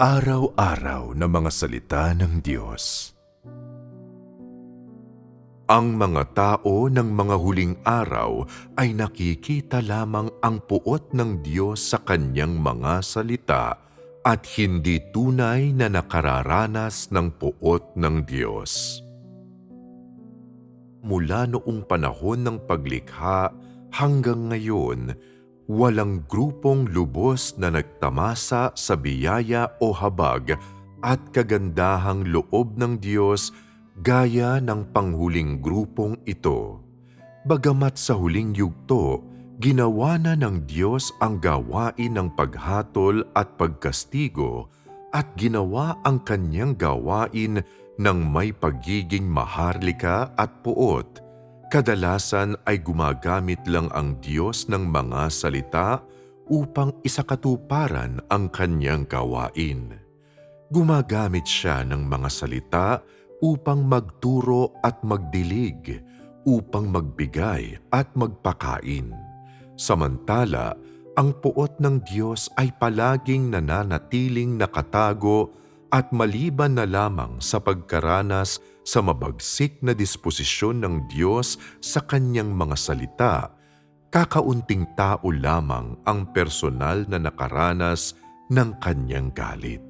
Araw-araw na mga salita ng Diyos. Ang mga tao ng mga huling araw ay nakikita lamang ang puot ng Diyos sa kanyang mga salita at hindi tunay na nakararanas ng puot ng Diyos. Mula noong panahon ng paglikha hanggang ngayon, walang grupong lubos na nagtamasa sa biyaya o habag at kagandahang loob ng Diyos gaya ng panghuling grupong ito. Bagamat sa huling yugto, ginawa na ng Diyos ang gawain ng paghatol at pagkastigo at ginawa ang kanyang gawain ng may pagiging maharlika at puot kadalasan ay gumagamit lang ang Diyos ng mga salita upang isakatuparan ang kanyang gawain. Gumagamit siya ng mga salita upang magturo at magdilig, upang magbigay at magpakain. Samantala, ang puot ng Diyos ay palaging nananatiling nakatago at maliban na lamang sa pagkaranas sa mabagsik na disposisyon ng Diyos sa kanyang mga salita, kakaunting tao lamang ang personal na nakaranas ng kanyang galit.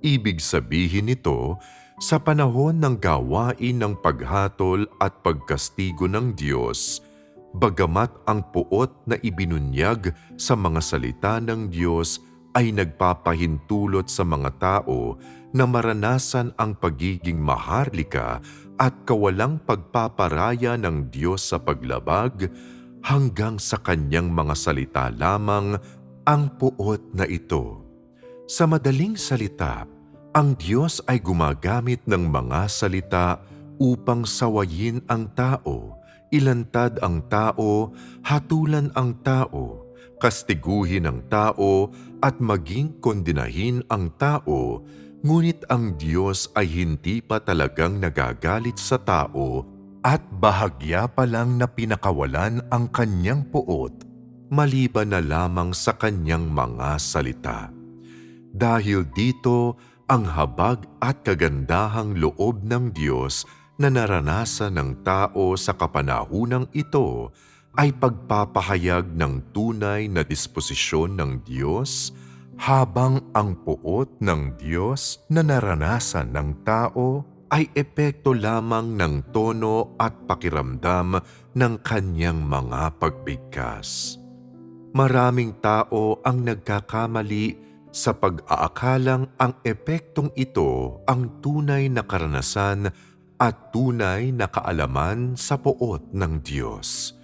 Ibig sabihin nito, sa panahon ng gawain ng paghatol at pagkastigo ng Diyos, bagamat ang puot na ibinunyag sa mga salita ng Diyos ay nagpapahintulot sa mga tao na maranasan ang pagiging maharlika at kawalang pagpaparaya ng Diyos sa paglabag hanggang sa kanyang mga salita lamang ang puot na ito. Sa madaling salita, ang Diyos ay gumagamit ng mga salita upang sawayin ang tao, ilantad ang tao, hatulan ang tao, kastiguhin ang tao at maging kondinahin ang tao Ngunit ang Diyos ay hindi pa talagang nagagalit sa tao at bahagya pa lang na pinakawalan ang kanyang puot maliban na lamang sa kanyang mga salita. Dahil dito, ang habag at kagandahang loob ng Diyos na naranasan ng tao sa kapanahunang ito ay pagpapahayag ng tunay na disposisyon ng Diyos habang ang puot ng Diyos na naranasan ng tao ay epekto lamang ng tono at pakiramdam ng kanyang mga pagbigkas. Maraming tao ang nagkakamali sa pag-aakalang ang epektong ito ang tunay na karanasan at tunay na kaalaman sa puot ng Diyos.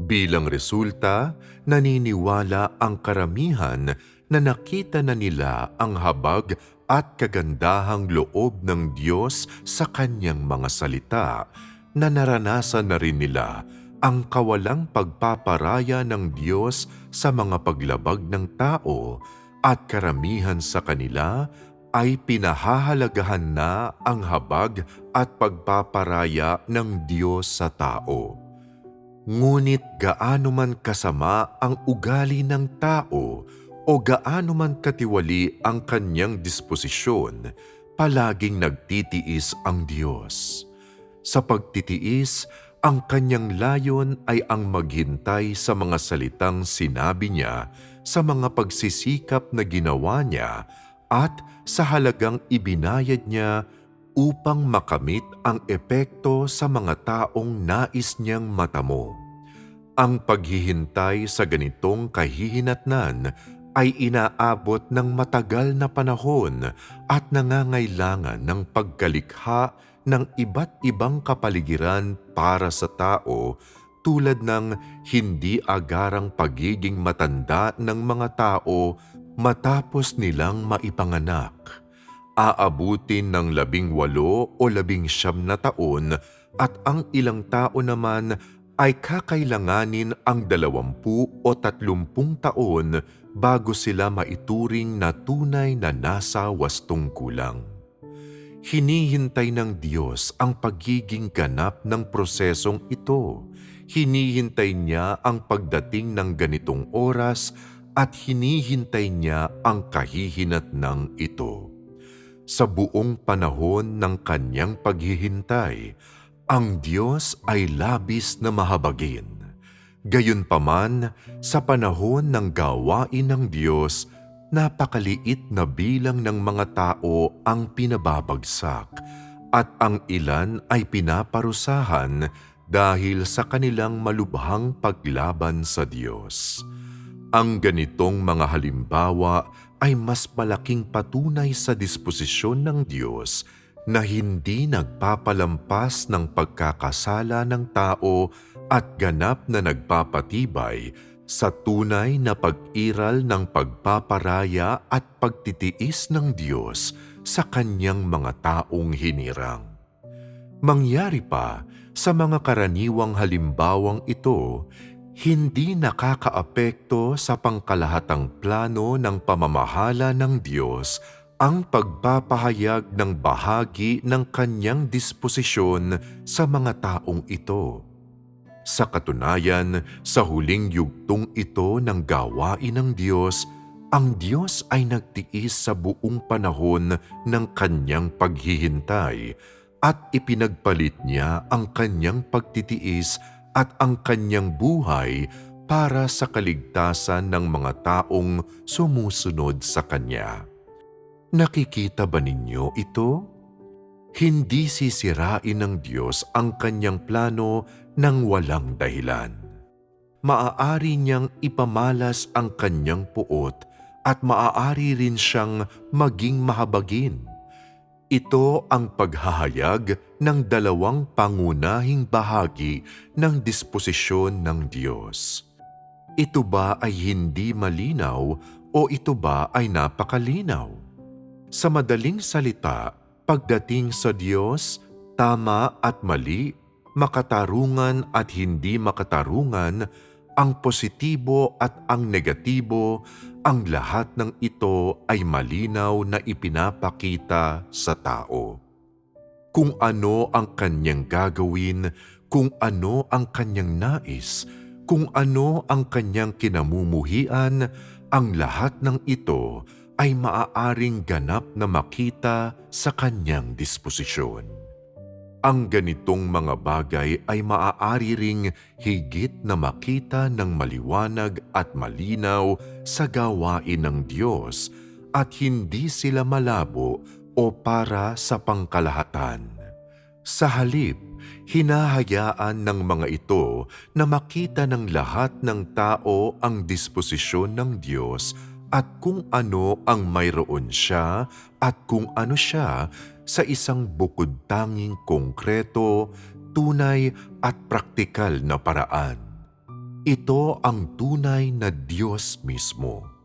Bilang resulta, naniniwala ang karamihan na nakita na nila ang habag at kagandahang loob ng Diyos sa kanyang mga salita na naranasan na rin nila ang kawalang pagpaparaya ng Diyos sa mga paglabag ng tao at karamihan sa kanila ay pinahahalagahan na ang habag at pagpaparaya ng Diyos sa tao. Ngunit gaano man kasama ang ugali ng tao o gaano man katiwali ang kanyang disposisyon, palaging nagtitiis ang Diyos. Sa pagtitiis, ang kanyang layon ay ang maghintay sa mga salitang sinabi niya, sa mga pagsisikap na ginawa niya, at sa halagang ibinayad niya upang makamit ang epekto sa mga taong nais niyang matamo. Ang paghihintay sa ganitong kahihinatnan ay inaabot ng matagal na panahon at nangangailangan ng pagkalikha ng iba't ibang kapaligiran para sa tao tulad ng hindi agarang pagiging matanda ng mga tao matapos nilang maipanganak. Aabutin ng labing walo o labing siyam na taon at ang ilang tao naman ay kakailanganin ang dalawampu o tatlumpung taon bago sila maituring na tunay na nasa wastong kulang. Hinihintay ng Diyos ang pagiging ganap ng prosesong ito. Hinihintay niya ang pagdating ng ganitong oras at hinihintay niya ang kahihinatnang ito. Sa buong panahon ng kanyang paghihintay, ang Diyos ay labis na mahabagin. Gayunpaman, sa panahon ng gawain ng Diyos, napakaliit na bilang ng mga tao ang pinababagsak at ang ilan ay pinaparusahan dahil sa kanilang malubhang paglaban sa Diyos. Ang ganitong mga halimbawa ay mas malaking patunay sa disposisyon ng Diyos na hindi nagpapalampas ng pagkakasala ng tao at ganap na nagpapatibay sa tunay na pag-iral ng pagpaparaya at pagtitiis ng Diyos sa kanyang mga taong hinirang. Mangyari pa sa mga karaniwang halimbawang ito, hindi nakakaapekto sa pangkalahatang plano ng pamamahala ng Diyos ang pagpapahayag ng bahagi ng kanyang disposisyon sa mga taong ito. Sa katunayan, sa huling yugtong ito ng gawain ng Diyos, ang Diyos ay nagtiis sa buong panahon ng kanyang paghihintay at ipinagpalit niya ang kanyang pagtitiis at ang kanyang buhay para sa kaligtasan ng mga taong sumusunod sa kanya. Nakikita ba ninyo ito? Hindi sisirain ng Diyos ang kanyang plano ng walang dahilan. Maaari niyang ipamalas ang kanyang puot at maaari rin siyang maging mahabagin. Ito ang paghahayag ng dalawang pangunahing bahagi ng disposisyon ng Diyos. Ito ba ay hindi malinaw o ito ba ay napakalinaw? Sa madaling salita, pagdating sa Diyos, tama at mali, makatarungan at hindi makatarungan, ang positibo at ang negatibo, ang lahat ng ito ay malinaw na ipinapakita sa tao. Kung ano ang kanyang gagawin, kung ano ang kanyang nais, kung ano ang kanyang kinamumuhian, ang lahat ng ito ay maaaring ganap na makita sa kanyang disposisyon. Ang ganitong mga bagay ay maaari ring higit na makita ng maliwanag at malinaw sa gawain ng Diyos at hindi sila malabo o para sa pangkalahatan. Sa halip, hinahayaan ng mga ito na makita ng lahat ng tao ang disposisyon ng Diyos at kung ano ang mayroon siya at kung ano siya sa isang bukod tanging konkreto, tunay at praktikal na paraan. Ito ang tunay na Diyos mismo.